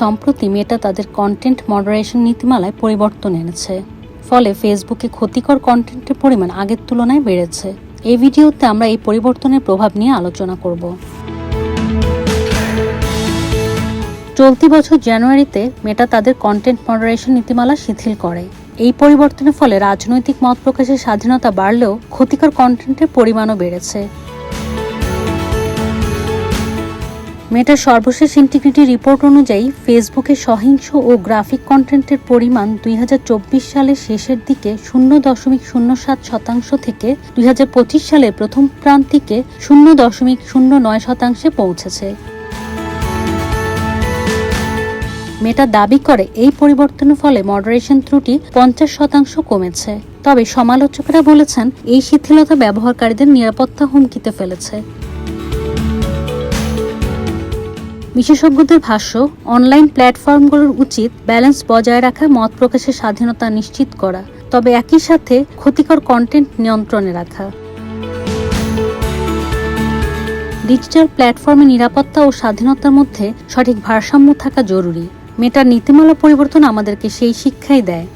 সম্প্রতি মেটা তাদের content moderation নীতিমালায় পরিবর্তন এনেছে। ফলে ফেসবুকে ক্ষতিকর কন্টেন্টের পরিমাণ আগের তুলনায় বেড়েছে। এই ভিডিওতে আমরা এই পরিবর্তনের প্রভাব নিয়ে আলোচনা করব। চলতি বছর জানুয়ারিতে মেটা তাদের কন্টেন্ট মডারেশন নীতিমালা শিথিল করে। এই পরিবর্তনের ফলে রাজনৈতিক মত প্রকাশের স্বাধীনতা বাড়লেও ক্ষতিকর কন্টেন্টের পরিমাণও বেড়েছে। মেটার সর্বশেষ ইন্টিগ্রিটি রিপোর্ট অনুযায়ী ফেসবুকে সহিংস ও গ্রাফিক কন্টেন্টের পরিমাণ দুই হাজার চব্বিশ সালের শেষের দিকে শূন্য দশমিক শূন্য সাত শতাংশ থেকে দুই হাজার পঁচিশ সালের প্রথম প্রান্তিকে শূন্য দশমিক শূন্য নয় শতাংশে পৌঁছেছে। মেটা দাবি করে, এই পরিবর্তনের ফলে মডারেশন ত্রুটি পঞ্চাশ শতাংশ কমেছে। তবে সমালোচকরা বলেছেন, এই শিথিলতা ব্যবহারকারীদের নিরাপত্তা হুমকিতে ফেলেছে। বিশেষজ্ঞদের ভাষ্য, অনলাইন প্ল্যাটফর্মগুলোর উচিত ব্যালেন্স বজায় রাখা, মত প্রকাশের স্বাধীনতা নিশ্চিত করা, তবে একই সাথে ক্ষতিকর কন্টেন্ট নিয়ন্ত্রণে রাখা। ডিজিটাল প্ল্যাটফর্মে নিরাপত্তা ও স্বাধীনতার মধ্যে সঠিক ভারসাম্য থাকা জরুরি। মেটার নীতিমালা পরিবর্তন আমাদেরকে সেই শিক্ষাই দেয়।